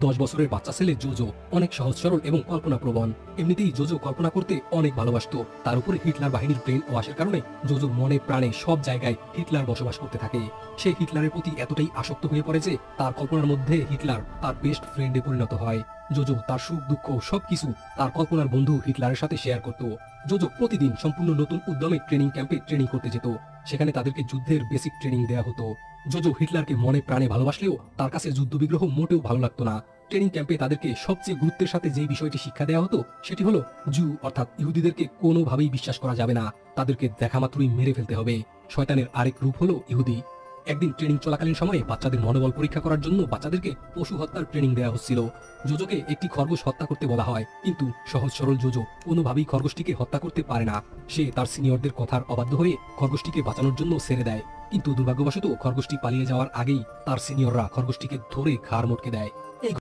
দশ বছরের বাচ্চা ছেলে জোজো অনেক সহজ, সরল এবং কল্পনা প্রবণ এমনিতেই জোজো কল্পনা করতে অনেক ভালোবাসতো। তার উপরে হিটলার বাহিনীর ব্রেন ওয়াশের কারণে জোজোর মনে প্রাণে সব জায়গায় হিটলার বসবাস করতে থাকে। সে হিটলারের প্রতি এতটাই আসক্ত হয়ে পড়ে যে তার কল্পনার মধ্যে হিটলার তার বেস্ট ফ্রেন্ডে পরিণত হয়। জোজো তার সুখ, দুঃখ সবকিছু তার কল্পনার বন্ধু হিটলারের সাথে শেয়ার করত। জোজো প্রতিদিন সম্পূর্ণ নতুন উদ্যমে ট্রেনিং ক্যাম্পে ট্রেনিং করতে যেত। সেখানে তাদেরকে যুদ্ধের বেসিক ট্রেনিং দেওয়া হতো। জোজো হিটলারকে মনে প্রাণে ভালোবাসলেও তার কাছে যুদ্ধবিগ্রহ মোটেও ভালো লাগতো না। ট্রেনিং ক্যাম্পে তাদেরকে সবচেয়ে গুরুত্বের সাথে যে বিষয়টি শিক্ষা দেওয়া হতো, সেটি হলো জু, অর্থাৎ ইহুদিদেরকে কোনোভাবেই বিশ্বাস করা যাবে না। তাদেরকে দেখা মাত্রই মেরে ফেলতে হবে। শয়তানের আরেক রূপ হলো ইহুদি। একদিন ট্রেনিং চলাকালীন সময়ে বাচ্চাদের মনোবল পরীক্ষা করার জন্য বাচ্চাদেরকে পশু হত্যার ট্রেনিং দেওয়া হচ্ছিল। জোজোকে একটি খরগোশ হত্যা করতে বলা হয়, কিন্তু সহজ সরল জোজো কোনোভাবেই খরগোশটিকে হত্যা করতে পারে না। সে তার সিনিয়রদের কথার অবাধ্য হয়ে খরগোশটিকে বাঁচানোর জন্য ছেড়ে দেয়। কিন্তু দুর্ভাগ্যবশত খরগোশটি পালিয়ে যাওয়ার আগেই তার সিনিয়ররা খরগোশটিকে ধরে ঘাড় মটকে দেয়।